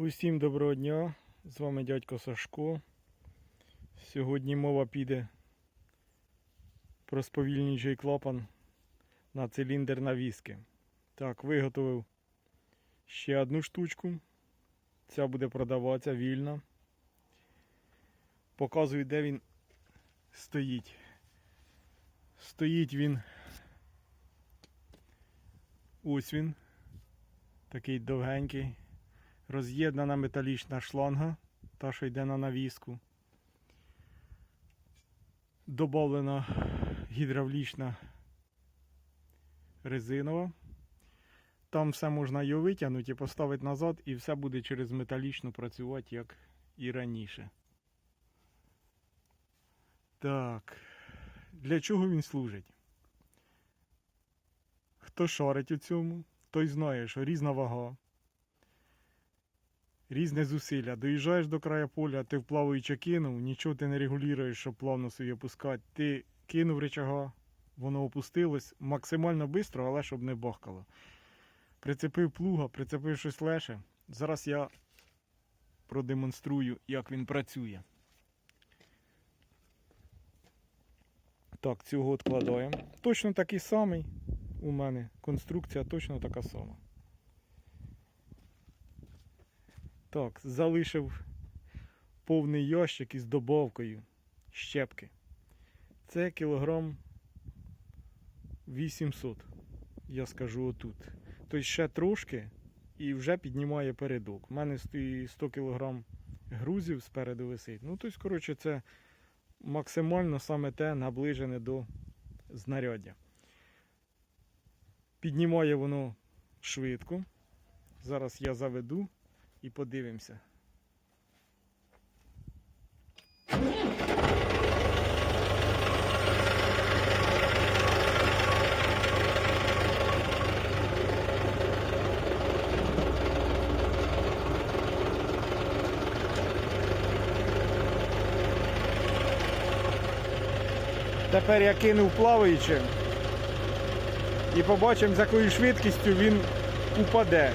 Усім доброго дня! З вами дядько Сашко. Сьогодні мова піде про сповільнюючий клапан на циліндр навіски. Так, виготовив ще одну штучку. Ця буде продаватися вільно. Показую, де він стоїть. Стоїть він. Ось він. Такий довгенький роз'єднана металічна шланга, та що йде на навіску. Добавлена гідравлічна резинова. Там все можна його витягнути і поставити назад, і все буде через металічну працювати, як і раніше. Так. Для чого він служить? Хто шарить у цьому, той знає, що різна вага різне зусилля. Доїжджаєш до краю поля, ти вплаваючи кинув, нічого ти не регулюєш, щоб плавно собі опускати. Ти кинув рычага, воно опустилось максимально швидко, але щоб не бахкало. Прицепив плуга, прицепив щось леше. Зараз я продемонструю, як він працює. Так, цього відкладаємо. Точно такий самий у мене. Конструкція точно така сама. Так, залишив повний ящик із добавкою щепки. Це кілограм 800, я скажу отут. Тобто ще трошки і вже піднімає передок. У мене стоїть 100 кг грузів спереду висить. Ну, тобто, коротше, це максимально саме те наближене до знаряддя. Піднімає воно швидко. Зараз я заведу і подивимося. Тепер я кинув плаваючи і побачимо, з якою швидкістю він упаде.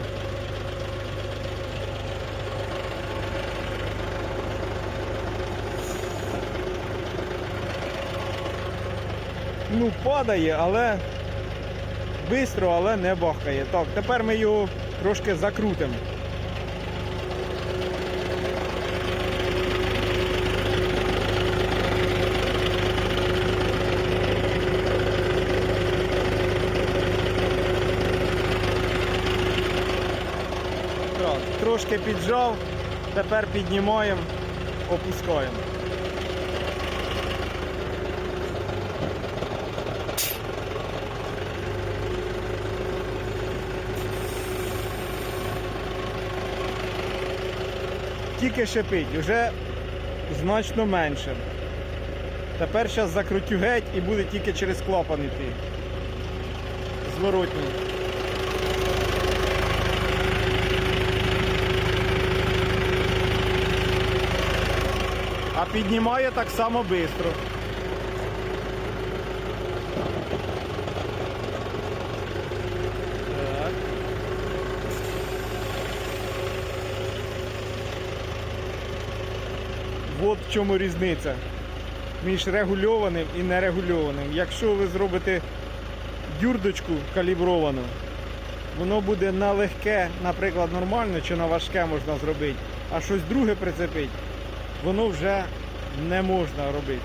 Ну, падає, але швидко, але не бахкає. Так, тепер ми його трошки закрутимо. Трошки піджав, тепер піднімаємо, опускаємо. Тільки шипить, вже значно менше. Тепер зараз закрутю геть і буде тільки через клапан йти. Зворотній. А піднімає так само швидко. От в чому різниця між регульованим і нерегульованим. Якщо ви зробите дюрдочку калібровану, воно буде на легке, наприклад, нормально чи на важке можна зробити, а щось друге прицепити, воно вже не можна робити.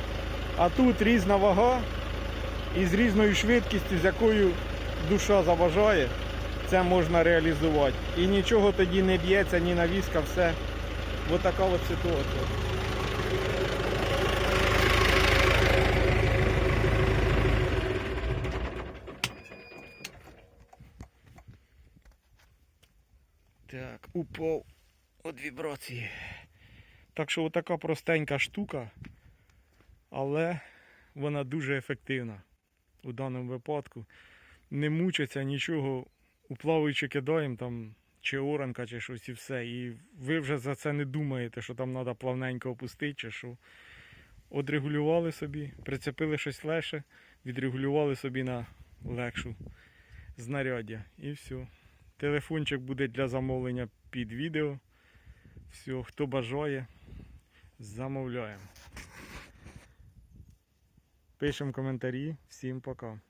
А тут різна вага і з різною швидкістю, з якою душа заважає, це можна реалізувати. І нічого тоді не б'ється, ні навіска, все. Ось така от ситуація. Так, упав від вібрації. Так що отака простенька штука, але вона дуже ефективна у даному випадку. Не мучиться нічого, уплаваючи кидаємо там чи оранка, чи щось і все. І ви вже за це не думаєте, що там треба плавненько опустити, чи що. Одрегулювали собі, прицепили щось легше, відрегулювали собі на легшу знаряддя. І все. Телефончик буде для замовлення під відео. Все, хто бажає, замовляємо. Пишемо коментарі. Всім пока.